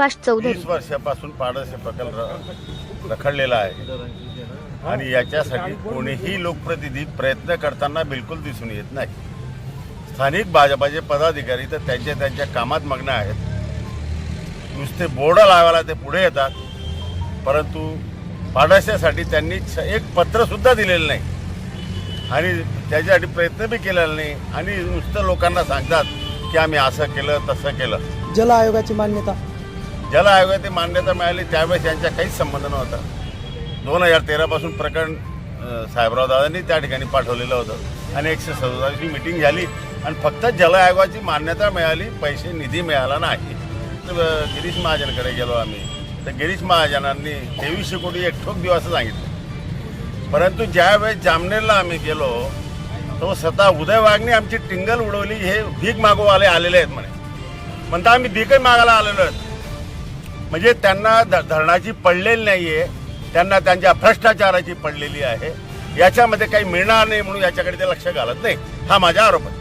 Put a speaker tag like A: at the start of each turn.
A: सुभाष चौधरी.
B: वीस वर्षापासून पाडस हे प्रकल्प रखडलेला आहे. आणि याच्यासाठी कोणीही लोकप्रतिनिधी प्रयत्न करताना बिलकुल दिसून येत नाही. स्थानिक भाजपाचे पदाधिकारी तर त्यांच्या त्यांच्या कामात मग्न आहेत. नुसते बोर्ड लावायला ते पुढे येतात. परंतु पाडाशासाठी त्यांनी स- एक पत्र सुद्धा दिलेलं नाही. आणि त्याच्यासाठी प्रयत्न बी केलेला नाही. आणि नुसतं लोकांना सांगतात की आम्ही असं केलं तसं केलं.
C: जल आयोगाची मान्यता.
B: जल आयोगाची मान्यता मिळाली त्यावेळेस यांचा काहीच संबंध नव्हता. दोन हजार तेरापासून प्रकरण साहेबराव दादांनी त्या ठिकाणी पाठवलेलं होतं. आणि एकशे सदुसष्टची मिटिंग झाली. आणि फक्त जल आयोगाची मान्यता मिळाली पैसे निधी मिळाला नाही. तर गिरीश महाजनकडे गेलो आम्ही. तर गिरीश महाजनांनी तेवीसशे कोटी एक ठोक दिवस सांगितलं. परंतु ज्यावेळेस जामनेरला आम्ही गेलो तो स्वतः उदय वाघने आमची टिंगल उडवली हे भीक मागोवाले आलेले आहेत म्हणे. म्हणता आम्ही भीकही मागायला आलेलो आहेत. म्हणजे त्यांना ध- धरणाची पडलेली नाहीये त्यांना त्यांच्या भ्रष्टाचाराची पडलेली आहे. याच्यामध्ये काही मिळणार नाही म्हणून याच्याकडे ते लक्ष घालत नाही. हा माझा आरोप आहे.